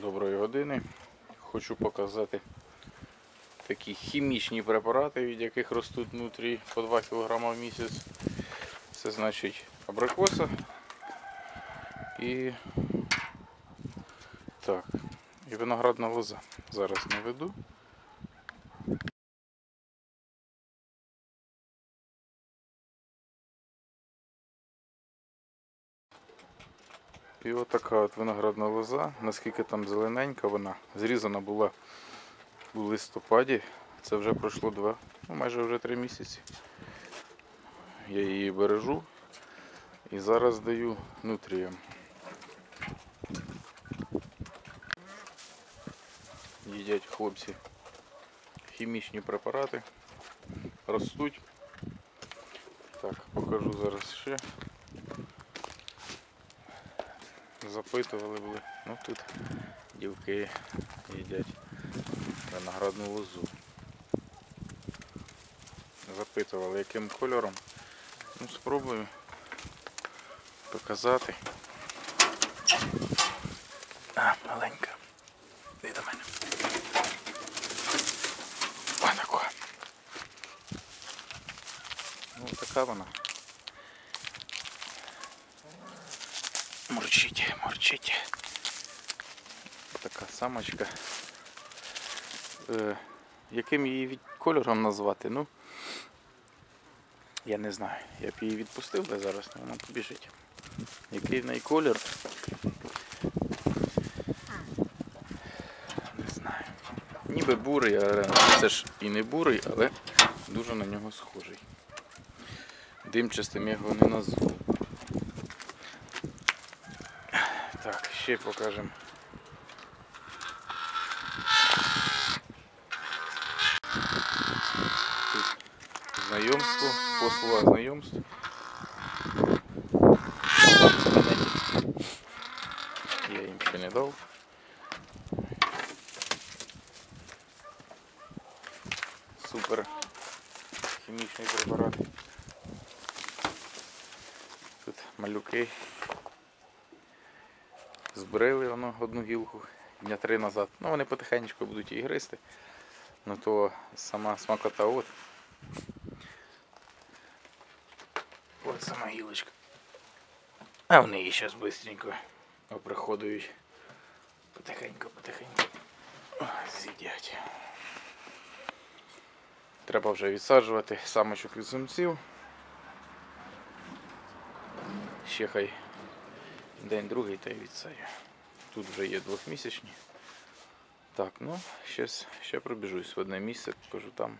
Доброї години. Хочу показати такі хімічні препарати, від яких ростуть внутрі по 2 кг в місяць. Це значить абрикоса і так, і виноградна лоза. Зараз наведу. І отака от виноградна лоза, наскільки там зелененька вона, зрізана була у листопаді. Це вже пройшло два, ну майже вже три місяці. Я її бережу і зараз даю нутріям. Їдять хлопці хімічні препарати, ростуть. Так, покажу зараз ще. Запитували були. Ну тут дівки їдять виноградну лозу. Запитували яким кольором. Ну спробую показати. А, маленька. Іди до мене. Ось тако. Ну така вона. Мурчить, мурчить. Така самочка. Е, яким її кольором назвати? Ну, я не знаю. Я б її відпустив би зараз, але вона побіжить. Який в неї колір? Не знаю. Ніби бурий, але це ж і не бурий, але дуже на нього схожий. Димчастим я його не назву. Так, ще покажемо. Тут знайомство, послуга знайомств. Я їм ще не дав. Супер хімічний препарат. Тут малюки. Збрили воно одну гілку дня три назад. Ну вони потихеньку будуть її гристи. Ну то сама смакота от. От сама гілочка. А вони її зараз швидко оприходують. Потихеньку, потихеньку. З'їдять. Треба вже відсаджувати самочок від самців. Ще хай День другий та й цей. Тут вже є двохмісячні. Так, ну, щас, ще пробіжусь в одне місце, покажу там.